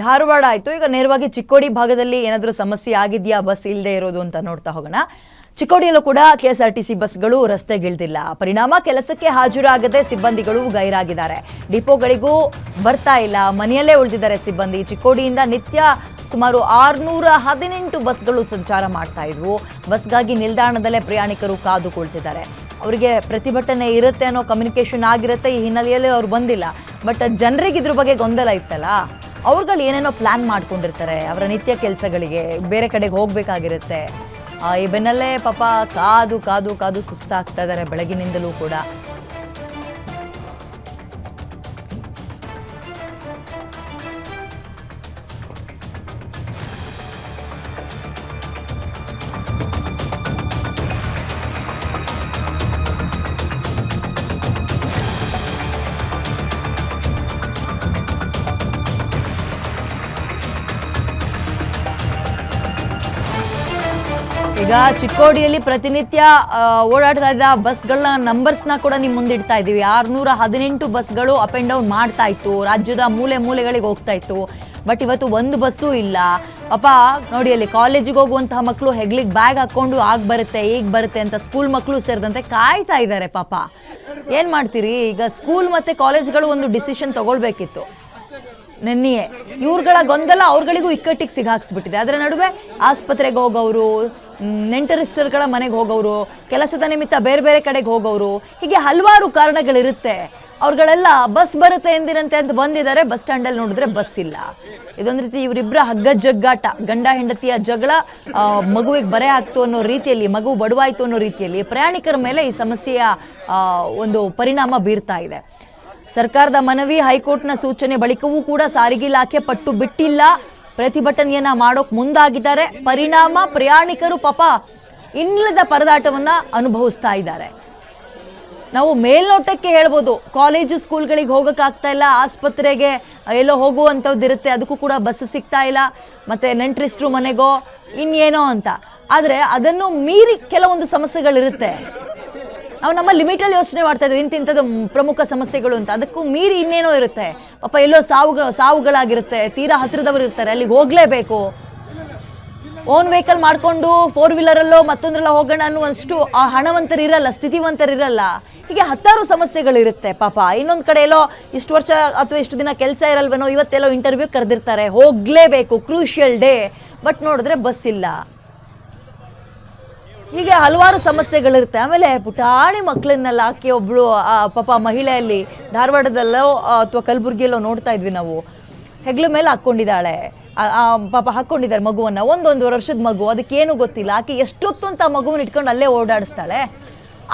ಧಾರವಾಡ ಆಯ್ತು. ಈಗ ನೇರವಾಗಿ ಚಿಕ್ಕೋಡಿ ಭಾಗದಲ್ಲಿ ಏನಾದರೂ ಸಮಸ್ಯೆ ಆಗಿದೆಯಾ? ಬಸ್ ಇಲ್ಲದೆ ಇರೋದು ಅಂತ ನೋಡ್ತಾ ಹೋಗೋಣ. ಚಿಕ್ಕೋಡಿಯಲ್ಲೂ ಕೂಡ K S R T C ಬಸ್ಗಳು ರಸ್ತೆಗಿಳಿದಿಲ್ಲ. ಪರಿಣಾಮ ಕೆಲಸಕ್ಕೆ ಹಾಜರಾಗದೆ ಸಿಬ್ಬಂದಿಗಳು ಗೈರಾಗಿದ್ದಾರೆ. ಡಿಪೋಗಳಿಗೂ ಬರ್ತಾ ಇಲ್ಲ. ಮನೆಯಲ್ಲೇ ಉಳಿದಿದ್ದಾರೆ ಸಿಬ್ಬಂದಿ. ಚಿಕ್ಕೋಡಿಯಿಂದ ನಿತ್ಯ ಸುಮಾರು ಆರುನೂರ ಹದಿನೆಂಟು ಬಸ್ಗಳು ಸಂಚಾರ ಮಾಡ್ತಾ ಇದ್ವು. ಬಸ್ಗಾಗಿ ನಿಲ್ದಾಣದಲ್ಲೇ ಪ್ರಯಾಣಿಕರು ಕಾದು ಕುಳಿತಿದ್ದಾರೆ ಅವರಿಗೆ ಪ್ರತಿಭಟನೆ ಇರುತ್ತೆ ಅನ್ನೋ ಕಮ್ಯುನಿಕೇಶನ್ ಆಗಿರುತ್ತೆ. ಈ ಹಿನ್ನೆಲೆಯಲ್ಲಿ ಅವ್ರು ಬಂದಿಲ್ಲ. ಬಟ್ ಜನರಿಗೆ ಇದ್ರ ಬಗ್ಗೆ ಗೊಂದಲ ಇತ್ತಲ್ಲ? ಅವ್ರುಗಳು ಏನೇನೋ ಪ್ಲಾನ್ ಮಾಡ್ಕೊಂಡಿರ್ತಾರೆ, ಅವರ ನಿತ್ಯ ಕೆಲಸಗಳಿಗೆ, ಬೇರೆ ಕಡೆಗೆ ಹೋಗ್ಬೇಕಾಗಿರುತ್ತೆ. ಈ ಬೆನ್ನಲ್ಲೇ ಪಾಪ ಕಾದು ಕಾದು ಕಾದು ಸುಸ್ತಾಗ್ತಾ ಇದ್ದಾರೆ ಬೆಳಗಿನಿಂದಲೂ ಕೂಡ. ಈಗ ಚಿಕ್ಕೋಡಿಯಲ್ಲಿ ಪ್ರತಿನಿತ್ಯ ಓಡಾಡ್ತಾ ಇದ್ದ ಬಸ್ಗಳನ್ನ ನಂಬರ್ಸ್ನ ಕೂಡ ನಿಮ್ಮ ಮುಂದಿಡ್ತಾ ಇದ್ದೀವಿ. ಆರ್ನೂರ ಹದಿನೆಂಟು ಬಸ್ಗಳು ಅಪ್ ಆ್ಯಂಡ್ ಡೌನ್ ಮಾಡ್ತಾ ಇತ್ತು. ರಾಜ್ಯದ ಮೂಲೆ ಮೂಲೆಗಳಿಗೆ ಹೋಗ್ತಾ ಇತ್ತು. ಬಟ್ ಇವತ್ತು ಒಂದು ಬಸ್ಸು ಇಲ್ಲ. ಪಾಪ ನೋಡಿ ಅಲ್ಲಿ ಕಾಲೇಜಿಗೆ ಹೋಗುವಂತಹ ಮಕ್ಕಳು ಹೆಗ್ಲಿಗೆ ಬ್ಯಾಗ್ ಹಾಕೊಂಡು ಆಗ ಬರುತ್ತೆ, ಈಗ ಬರುತ್ತೆ ಅಂತ ಸ್ಕೂಲ್ ಮಕ್ಕಳು ಸೇರಿದಂತೆ ಕಾಯ್ತಾ ಇದ್ದಾರೆ ಪಾಪ. ಏನು ಮಾಡ್ತೀರಿ? ಈಗ ಸ್ಕೂಲ್ ಮತ್ತು ಕಾಲೇಜ್ಗಳು ಒಂದು ಡಿಸಿಷನ್ ತಗೊಳ್ಬೇಕಿತ್ತು. ನೆನ್ನೆಯೇ. ಇವ್ರುಗಳ ಗೊಂದಲ ಅವ್ರಗಳಿಗೂ ಇಕ್ಕಟ್ಟಿಗೆ ಸಿಗಾಕ್ಸ್ಬಿಟ್ಟಿದೆ. ಅದರ ನಡುವೆ ಆಸ್ಪತ್ರೆಗೆ ಹೋಗೋರು ನೆಂಟರಿಸ್ಟರ್ಗಳ ಮನೆಗೆ ಹೋಗೋರು ಕೆಲಸದ ನಿಮಿತ್ತ ಬೇರೆ ಬೇರೆ ಕಡೆಗೆ ಹೋಗೋರು ಹೀಗೆ ಹಲವಾರು ಕಾರಣಗಳಿರುತ್ತೆ. ಅವ್ರುಗಳೆಲ್ಲ ಬಸ್ ಬರುತ್ತೆ ಎಂದಿರಂತೆ ಅಂತ ಬಂದಿದ್ದಾರೆ. ಬಸ್ ಸ್ಟ್ಯಾಂಡಲ್ಲಿ ನೋಡಿದ್ರೆ ಬಸ್ ಇಲ್ಲ. ಇದೊಂದು ರೀತಿ ಇವರಿಬ್ಬರ ಹಗ್ಗ ಜಗ್ಗಾಟ, ಗಂಡ ಹೆಂಡತಿಯ ಜಗಳ ಮಗುವಿಗೆ ಬರೆ ಆಗ್ತು ಅನ್ನೋ ರೀತಿಯಲ್ಲಿ, ಮಗು ಬಡವಾಯ್ತು ಅನ್ನೋ ರೀತಿಯಲ್ಲಿ ಪ್ರಯಾಣಿಕರ ಮೇಲೆ ಈ ಸಮಸ್ಯೆಯ ಒಂದು ಪರಿಣಾಮ ಬೀರ್ತಾ ಇದೆ. ಸರ್ಕಾರದ ಮನವಿ ಹೈಕೋರ್ಟ್ನ ಸೂಚನೆ ಬಳಿಕವೂ ಕೂಡ ಸಾರಿಗೆ ಇಲಾಖೆ ಪಟ್ಟು ಬಿಟ್ಟಿಲ್ಲ. ಪ್ರತಿಭಟನೆಯನ್ನ ಮಾಡೋಕ್ ಮುಂದಾಗಿದ್ದಾರೆ. ಪರಿಣಾಮ ಪ್ರಯಾಣಿಕರು ಪಾಪ ಇನ್ನಿಲ್ಲದ ಪರದಾಟವನ್ನ ಅನುಭವಿಸ್ತಾ ಇದ್ದಾರೆ. ನಾವು ಮೇಲ್ನೋಟಕ್ಕೆ ಹೇಳ್ಬೋದು. ಕಾಲೇಜು ಸ್ಕೂಲ್ಗಳಿಗೆ ಹೋಗೋಕ್ಕಾಗ್ತಾ ಇಲ್ಲ. ಆಸ್ಪತ್ರೆಗೆ ಎಲ್ಲೋ ಹೋಗುವಂಥದ್ದು ಇರುತ್ತೆ. ಅದಕ್ಕೂ ಕೂಡ ಬಸ್ ಸಿಗ್ತಾ ಇಲ್ಲ. ಮತ್ತೆ ನೆಂಟ್ರಿಸ್ಟ್ರು ಮನೆಗೋ, ಇನ್ನೇನೋ ಅಂತ. ಆದರೆ ಅದನ್ನು ಮೀರಿ ಕೆಲವೊಂದು ಸಮಸ್ಯೆಗಳಿರುತ್ತೆ. ನಾವು ನಮ್ಮ ಲಿಮಿಟಲ್ಲಿ ಯೋಚನೆ ಮಾಡ್ತಾ ಇದ್ವಿ ಇಂತಿಂಥದ್ದು ಪ್ರಮುಖ ಸಮಸ್ಯೆಗಳು ಅಂತ. ಅದಕ್ಕೂ ಮೀರಿ ಇನ್ನೇನೋ ಇರುತ್ತೆ. ಪಾಪ ಎಲ್ಲೋ ಸಾವುಗಳು ಸಾವುಗಳಾಗಿರುತ್ತೆ, ತೀರಾ ಹತ್ತಿರದವರು ಇರ್ತಾರೆ, ಅಲ್ಲಿಗೆ ಹೋಗಲೇಬೇಕು. ಓನ್ ವೆಹಿಕಲ್ ಮಾಡಿಕೊಂಡು ಫೋರ್ ವೀಲರಲ್ಲೋ ಮತ್ತೊಂದ್ರಲ್ಲ ಹೋಗೋಣ ಅನ್ನುವಷ್ಟು ಆ ಹಣವಂತರು ಇರಲ್ಲ ಸ್ಥಿತಿವಂತರು ಇರಲ್ಲ ಹೀಗೆ ಹತ್ತಾರು ಸಮಸ್ಯೆಗಳಿರುತ್ತೆ ಪಾಪ. ಇನ್ನೊಂದು ಕಡೆ ಎಲ್ಲೋ ಇಷ್ಟು ವರ್ಷ ಅಥವಾ ಇಷ್ಟು ದಿನ ಕೆಲಸ ಇರಲ್ವೇನೋ, ಇವತ್ತೆಲ್ಲೋ ಇಂಟರ್ವ್ಯೂ ಕರೆದಿರ್ತಾರೆ. ಹೋಗಲೇಬೇಕು ಕ್ರೂಷಿಯಲ್ ಡೇ ಬಟ್ ನೋಡಿದ್ರೆ ಬಸ್ ಇಲ್ಲ. ಹೀಗೆ ಹಲವಾರು ಸಮಸ್ಯೆಗಳಿರುತ್ತೆ. ಆಮೇಲೆ ಪುಟಾಣಿ ಮಕ್ಕಳನ್ನೆಲ್ಲ ಹಾಕಿ ಒಬ್ಳು ಪಾಪ ಮಹಿಳೆಯಲ್ಲಿ ಧಾರವಾಡದಲ್ಲೋ ಅಥವಾ ಕಲಬುರ್ಗಿಯಲ್ಲೋ ನೋಡ್ತಾ ಇದ್ವಿ ನಾವು. ಹೆಗ್ಲ ಮೇಲೆ ಹಾಕ್ಕೊಂಡಿದ್ದಾಳೆ. ಪಾಪ ಹಾಕ್ಕೊಂಡಿದ್ದಾರೆ ಮಗುವನ್ನು. ಒಂದೊಂದು ವರ್ಷದ ಮಗು, ಅದಕ್ಕೇನು ಗೊತ್ತಿಲ್ಲ. ಆಕೆ ಎಷ್ಟೊತ್ತು ಅಂತ ಆ ಮಗುವನ್ನ ಇಟ್ಕೊಂಡು ಅಲ್ಲೇ ಓಡಾಡಿಸ್ತಾಳೆ.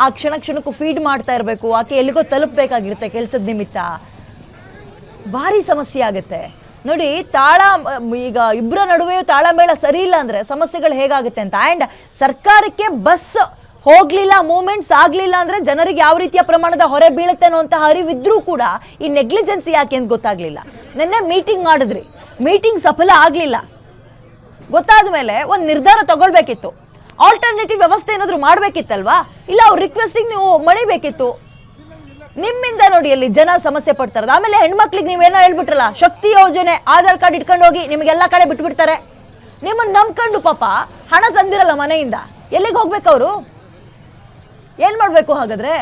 ಆ ಕ್ಷಣ ಕ್ಷಣಕ್ಕೂ ಫೀಡ್ ಮಾಡ್ತಾ ಇರಬೇಕು. ಆಕೆ ಎಲ್ಲಿಗೋ ತಲುಪಬೇಕಾಗಿರುತ್ತೆ ಕೆಲಸದ ನಿಮಿತ್ತ. ಭಾರಿ ಸಮಸ್ಯೆ ಆಗುತ್ತೆ. ನೋಡಿ, ತಾಳ ಈಗ ಇಬ್ಬರ ನಡುವೆಯೂ ತಾಳಮೇಳ ಸರಿ ಇಲ್ಲ ಅಂದ್ರೆ ಸಮಸ್ಯೆಗಳು ಹೇಗಾಗುತ್ತೆ ಅಂತ. ಆ್ಯಂಡ್ ಸರ್ಕಾರಕ್ಕೆ ಬಸ್ ಹೋಗ್ಲಿಲ್ಲ ಮೂಮೆಂಟ್ಸ್ ಆಗಲಿಲ್ಲ ಅಂದ್ರೆ ಜನರಿಗೆ ಯಾವ ರೀತಿಯ ಪ್ರಮಾಣದ ಹೊರೆ ಬೀಳುತ್ತೆ ಅನ್ನೋಂತಹ ಅರಿವಿದ್ರೂ ಕೂಡ ಈ ನೆಗ್ಲಿಜೆನ್ಸಿ ಯಾಕೆ ಅಂತ ಗೊತ್ತಾಗ್ಲಿಲ್ಲ. ನಿನ್ನೆ ಮೀಟಿಂಗ್ ಮಾಡಿದ್ರಿ. ಮೀಟಿಂಗ್ ಸಫಲ ಆಗಲಿಲ್ಲ. ಗೊತ್ತಾದ ಮೇಲೆ ಒಂದು ನಿರ್ಧಾರ ತಗೊಳ್ಬೇಕಿತ್ತು. ಆಲ್ಟರ್ನೇಟಿವ್ ವ್ಯವಸ್ಥೆ ಏನಾದರೂ ಮಾಡಬೇಕಿತ್ತಲ್ವಾ? ಇಲ್ಲ, ಅವ್ರ ರಿಕ್ವೆಸ್ಟಿಗೆ ನೀವು ಮಣಿಬೇಕಿತ್ತು. ನಿಮ್ಮಿಂದ ನೋಡಿ ಅಲ್ಲಿ ಜನ ಸಮಸ್ಯೆ ಪಡ್ತಾರೆ ಆಮೇಲೆ ಹೆಣ್ಮಕ್ಳಿಗೆ ನೀವೇನೋ ಹೇಳ್ಬಿಟ್ರಲ್ಲ, ಶಕ್ತಿ ಯೋಜನೆ, ಆಧಾರ್ ಕಾರ್ಡ್ ಇಟ್ಕೊಂಡು ಹೋಗಿ ನಿಮಗೆಲ್ಲ ಕಡೆ ಬಿಟ್ಬಿಡ್ತಾರೆ. ನಿಮ್ಮನ್ನ ನಂಬ್ಕೊಂಡು ಪಾಪ ಹಣ ತಂದಿರಲ್ಲ ಮನೆಯಿಂದ. ಎಲ್ಲಿಗೆ ಹೋಗ್ಬೇಕು ಅವರು? ಏನ್ ಮಾಡ್ಬೇಕು ಹಾಗಾದ್ರೆ?